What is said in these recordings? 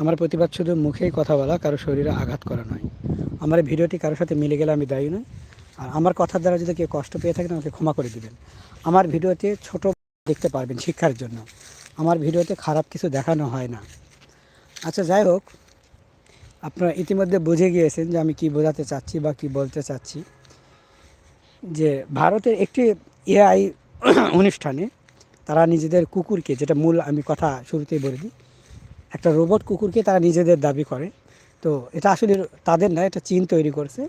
আমার প্রতিবাদ শুধু মুখেই কথা বলা, কারও শরীরে আঘাত করা নয়। আমার ভিডিওটি কারোর সাথে মিলে গেলে আমি দায়ী নই। আর আমার কথার দ্বারা যদি কেউ কষ্ট পেয়ে থাকেন আমাকে ক্ষমা করে দিবেন। আমার ভিডিওতে ছোট দেখতে পারবেন শিক্ষার জন্য। আমার ভিডিওতে খারাপ কিছু দেখানো হয় না। আচ্ছা যাই হোক, আপনারা ইতিমধ্যে বুঝে গিয়েছেন যে আমি কি বোঝাতে চাচ্ছি বা কি বলতে চাচ্ছি। যে ভারতের একটি এআই অনুষ্ঠানে তারা নিজেদের কুকুরকে, যেটা মূল আমি কথা শুরুতেই বলে দিই একটা রোবট কুকুরকে তারা নিজেদের দাবি করে। তো এটা আসলে তাদের না, এটা চীন তৈরি করছে।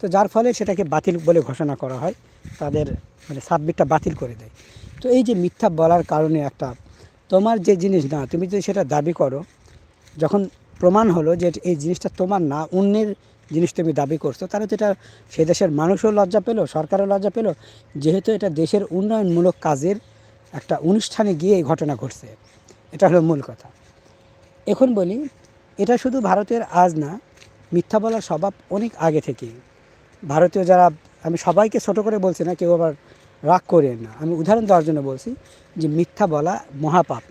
তো যার ফলে সেটাকে বাতিল বলে ঘোষণা করা হয়। তাদের মানে সাবমিটটা বাতিল করে দেয়। তো এই যে মিথ্যা বলার কারণে একটা, তোমার যে জিনিস না, তুমি যদি সেটা দাবি করো, যখন প্রমাণ হলো যে এই জিনিসটা তোমার না, অন্যের জিনিস তুমি দাবি করছ, তাহলে তো এটা সে দেশের মানুষও লজ্জা পেল, সরকারও লজ্জা পেল। যেহেতু এটা দেশের উন্নয়নমূলক কাজের একটা অনুষ্ঠানে গিয়ে এই ঘটনা ঘটছে। এটা হলো মূল কথা। এখন বলি, এটা শুধু ভারতের আজ না, মিথ্যা বলার স্বভাব অনেক আগে থেকেই ভারতীয় যারা, আমি সবাইকে ছোট করে বলছি না, কেউ আবার রাগ করেন না। আমি উদাহরণ দেওয়ার জন্য বলছি যে মিথ্যা বলা মহাপাপ।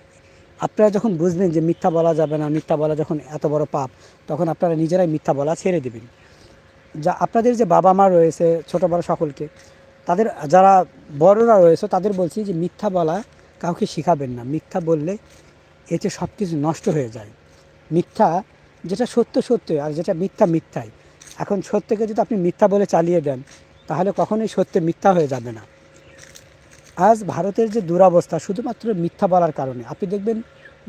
আপনারা যখন বুঝবেন যে মিথ্যা বলা যাবে না, মিথ্যা বলা যখন এত বড় পাপ, তখন আপনারা নিজেরাই মিথ্যা বলা ছেড়ে দেবেন। যা, আপনাদের যে বাবা মা রয়েছে, ছোট বড় সকলকে, তাদের, যারা বড়রা রয়েছে, তাদের বলছি যে মিথ্যা বলা কাউকে শেখাবেন না। মিথ্যা বললে এতে সব কিছু নষ্ট হয়ে যায়। মিথ্যা যেটা সত্য সত্য আর যেটা মিথ্যা মিথ্যাই। এখন সত্যকে যদি আপনি মিথ্যা বলে চালিয়ে দেন, তাহলে কখনোই সত্য মিথ্যা হয়ে যাবে না। আজ ভারতের যে দুরবস্থা শুধুমাত্র মিথ্যা বলার কারণে, আপনি দেখবেন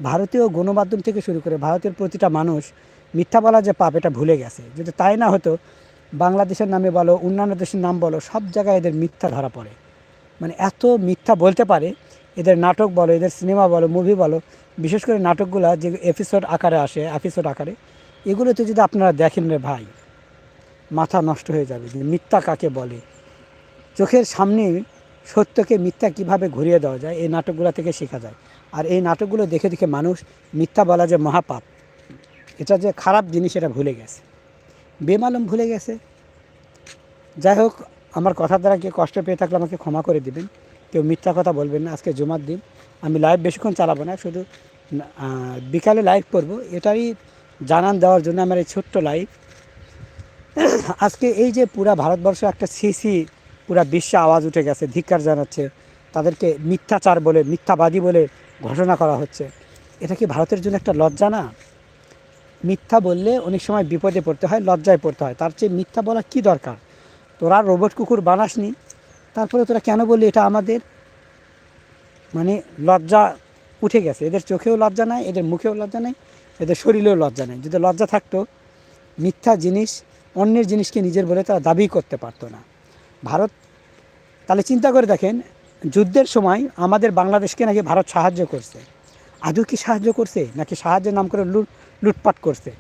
ভারতীয় গণমাধ্যম থেকে শুরু করে ভারতের প্রতিটা মানুষ মিথ্যা বলা যে পাপ, এটা ভুলে গেছে। যদি তাই না হতো, বাংলাদেশের নামে বলো, অন্যান্য দেশের নাম বলো, সব জায়গায় এদের মিথ্যা ধরা পড়ে। মানে এত মিথ্যা বলতে পারে এদের নাটক বলো, এদের সিনেমা বলো মুভি বলো, বিশেষ করে নাটকগুলো যে এপিসোড আকারে আসে এপিসোড আকারে, এগুলোতে যদি আপনারা দেখেন রে ভাই, মাথা নষ্ট হয়ে যাবে যে মিথ্যা কাকে বলে? চোখের সামনে সত্যকে মিথ্যা কীভাবে ঘুরিয়ে দেওয়া যায়? এই নাটকগুলো থেকে শেখা যায়। আর এই নাটকগুলো দেখে দেখে মানুষ মিথ্যা বলা যে মহাপাপ, এটা যে খারাপ জিনিস এটা ভুলে গেছে। বেমালুম ভুলে গেছে। যাই হোক, আমার কথার দ্বারা কেউ কষ্ট পেয়ে থাকলে আমাকে ক্ষমা করে দিবেন। কেউ মিথ্যা কথা বলবেন না, আজকে জুমার দিন। আমি লাইভ বেশিক্ষণ চালাবো না, শুধু বিকালে লাইভ করব। এটাই জানান দেওয়ার জন্য আমার এই ছোট্ট লাইভ আজকে এই যে পুরা ভারতবর্ষ একটা সিসি, পুরা বিশ্বে আওয়াজ উঠে গেছে, ধিক্কার জানাচ্ছে। তাদেরকে মিথ্যাচার বলে, মিথ্যাবাদী বলে ঘোষণা করা হচ্ছে। এটা কি ভারতের জন্য একটা লজ্জা না? মিথ্যা বললে অনেক সময় বিপদে পড়তে হয়, লজ্জায় পড়তে হয়। তার চেয়ে মিথ্যা বলা কি দরকার? তোরা রোবট কুকুর বানাসনি তারপরে তোরা কেন বললি এটা আমাদের? মানে লজ্জা উঠে গেছে। এদের চোখেও লজ্জা নাই, এদের মুখেও লজ্জা নাই, এদের শরীরেও লজ্জা নেই। যদি লজ্জা থাকতো, মিথ্যা জিনিস, অন্যের জিনিসকে নিজের বলে তারা দাবি করতে পারতো না। ভারত, তাহলে চিন্তা করে দেখেন, যুদ্ধের সময় আমাদের বাংলাদেশকে নাকি ভারত সাহায্য করছে। আদৌ কি সাহায্য করছে? নাকি সাহায্যের নাম করে লুট লুটপাট করছে?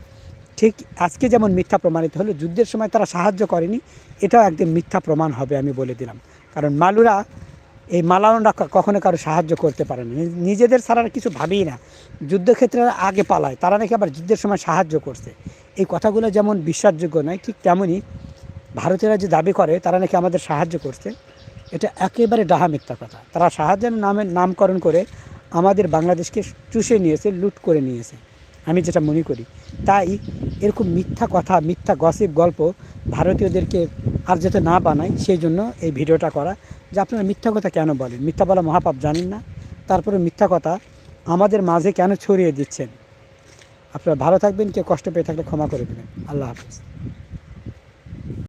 ঠিক আজকে যেমন মিথ্যা প্রমাণিত হলো, যুদ্ধের সময় তারা সাহায্য করেনি, এটাও একদিন মিথ্যা প্রমাণ হবে আমি বলে দিলাম। কারণ মালুরা এই মালাউনরা কখনো কারও সাহায্য করতে পারে না। নিজেদের ছাড়া কিছু ভাবেই না। যুদ্ধক্ষেত্রে আগে পালায়, তারা নাকি আবার যুদ্ধের সময় সাহায্য করছে। এই কথাগুলো যেমন বিশ্বাসযোগ্য নয়, ঠিক তেমনই ভারতীয়রা যে দাবি করে, তারা নাকি আমাদের সাহায্য করছে। এটা একেবারে ডাহা মিথ্যা কথা। তারা সাহায্যের নামে নামকরণ করে আমাদের বাংলাদেশকে চুষে নিয়েছে, লুট করে নিয়েছে। আমি যেটা মনে করি, তাই এরকম মিথ্যা কথা, মিথ্যা গসিপ গল্প ভারতীয়দেরকে আর যাতে না বানায়, সেই জন্য এই ভিডিওটা করা। যে আপনারা মিথ্যা কথা কেন বলেন? মিথ্যা বলা মহাপাপ জানেন না। তারপরে মিথ্যা কথা আমাদের মাঝে কেন ছড়িয়ে দিচ্ছেন? আপনারা ভালো থাকবেন, কেউ কষ্ট পেয়ে থাকলে ক্ষমা করে দেবেন। আল্লাহ হাফিজ।